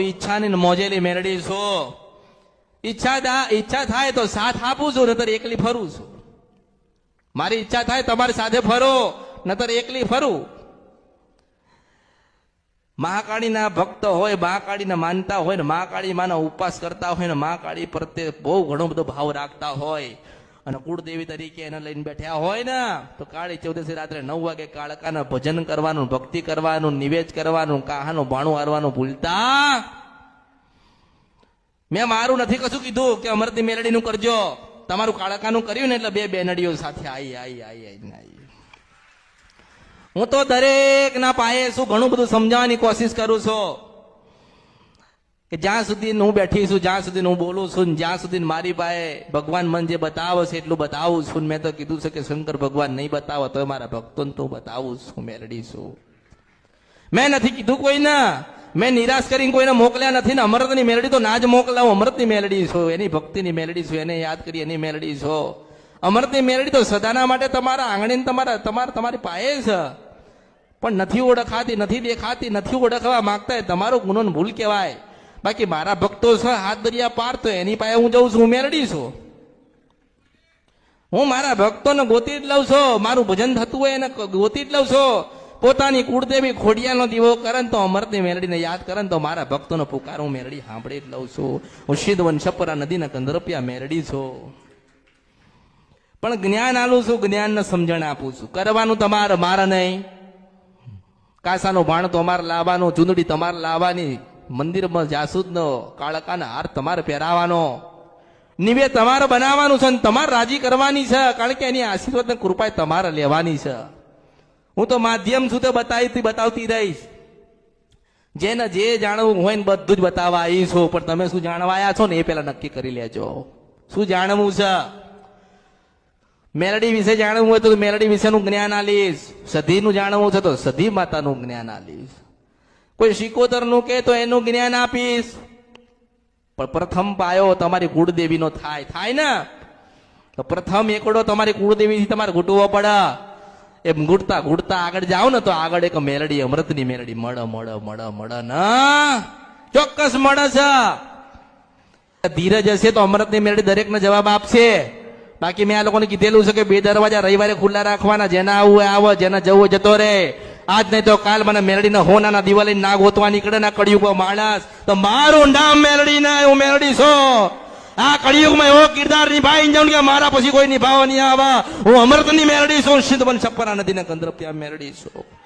ઈચ્છાની મોજેલી મેળડી છો. ઈચ્છા ઈચ્છા થાય તો સાથ આપું છું, નતર એકલી ફરું છું. મારી ઈચ્છા થાય તમારી સાથે ફરો, નતર એકલી ફરું. મહાકાળીના ભક્ત હોય, મહાકાળીને માનતા હોય ને મહાકાળી માનો ઉપવાસ કરતા હોય ને, મહાકાળી પ્રત્યે બહુ ઘણો બધો ભાવ રાખતા હોય. અને કુળદેવી તરીકે એને લઈને બેઠ્યા હોય ને, તો કાળી ચૌદશી રાત્રે નવ વાગે કાળકાના ભજન કરવાનું, ભક્તિ કરવાનું, નિવેદ કરવાનું, કાહાનું ભાણું હારવાનું ભૂલતા. મેં મારું નથી કશું કીધું કે અમરતી મેલડીનું કરજો. તમારું કાળકાનું કર્યું ને એટલે બે બેનડીઓ સાથે આઈ આઈ આઈ આઈ આઈ. હું તો દરેક ના પાયે શું ઘણું બધું સમજાવવાની કોશિશ કરું છું. કે જ્યાં સુધી હું બેઠી છું, જ્યાં સુધી હું બોલું છું જ્યાં સુધી મારી પાસે ભગવાન મન જે બતાવે છે એટલું બતાવું છું મેં તો કીધું છે કે શંકર ભગવાન નહીં બતાવો, તો મારા ભક્તોને તો બતાવું છું મેલડી છું. મેં નથી કીધું કોઈને. મેં નિરાશ કરીને કોઈને મોકલ્યા નથી ને અમૃતની મેલડી તો ના જ મોકલાવું, અમૃતની મેલડી છો, એની ભક્તિની મેલડી છું, એને યાદ કરી એની મેલડી છો. અમૃતની મેલડી તો સદાના માટે તમારા આંગણીને તમારા તમારા, તમારી પાયે છે પણ નથી ઓળખાતી, નથી દેખાતી, નથી ઓળખવા માંગતા તમારો ગુનો ભૂલ કહેવાય. બાકી મારા ભક્તો છે, હાથ દરિયા પાર, તો એની પાસે હું જઉં છું, હું છું. હું મારા ભક્તોને ગોતી જ લઉં છું, મારું ભજન થતું હોય એને ગોતી જ લઉં છું. પોતાની કુળદેવી ખોડિયાનો દીવો કરે તો અમરની મેરડીને યાદ કરે તો મારા ભક્તોનો પુકાર હું મેરડી સાંભળી જ લઉં છું. હું સિદ્ધવન છપરા નદીના કંદરપિયા મેરડી છું. પણ જ્ઞાન આલું છું, જ્ઞાનને સમજણ આપું છું. કરવાનું તમારે, મારે નહીં. કાસાનું ભાણ તમારે લાવવાનું, ચૂંદડી તમારે લાવવાની. મંદિરમાં જાસૂદનો કાળકાના હાર તમારે પહેરાવાનો નિવેદ તમારે બનાવવાનું છે અને તમારે રાજી કરવાની છે, કારણ કે એની આશીર્વાદ કૃપા તમારે લેવાની છે. હું તો માધ્યમ છું તો બતાવી બતાવતી રહીશ. જેને જે જાણવું હોય ને બધું જ બતાવવા આવી છું, પણ તમે શું જાણવા આવ્યા છો ને એ પેલા નક્કી કરી લેજો. શું જાણવું છે? મેલડી વિશે જાણવું હોય તો મેલડી વિશેનું જ્ઞાન આલીશ. સધીનું જાણવું છે તો સધી માતાનું જ્ઞાન આલીશ. કોઈ શિકોતરનું કે તો એનું જ્ઞાન આપીશ. પણ પ્રથમ પાયો તમારી કુળદેવીનો થાય. થાય ને? તો પ્રથમ એકડો તમારી કુળદેવીથી તમારે ઘૂંટવો પડે. એમ ઘૂંટતા ઘૂંટતા આગળ જાઓ ને તો આગળ એક મેલડી, અમૃતની મેલડી. મળ મળ મળ મળ, ન. ચોક્કસ મળે છે. ધીરજ હશે તો અમૃતની મેલડી દરેકને જવાબ આપશે. બાકી મેં આ લોકોને કીધેલું છે કે બે દરવાજા રવિવારે ખુલ્લા રાખવાના. જેના આવું આવે, જેના જવું જતો રે આજ નહીં તો કાલ મને મેલડીના હોનાના દિવાળી ના ગોતવા નીકળે ના કળિયુગમાં માણસ. તો મારું નામ મેલડી ના, હું મેલડી છો. આ કળિયુગમાં એવો કિરદાર નિભાઈ જાઉં કે મારા પછી કોઈ નિભાવવા નહીં આવા. હું અમૃતની મેલડી છું સિદ્ધ બન છપ્પરા નદીના કંદર ત્યાં મેલડી છું.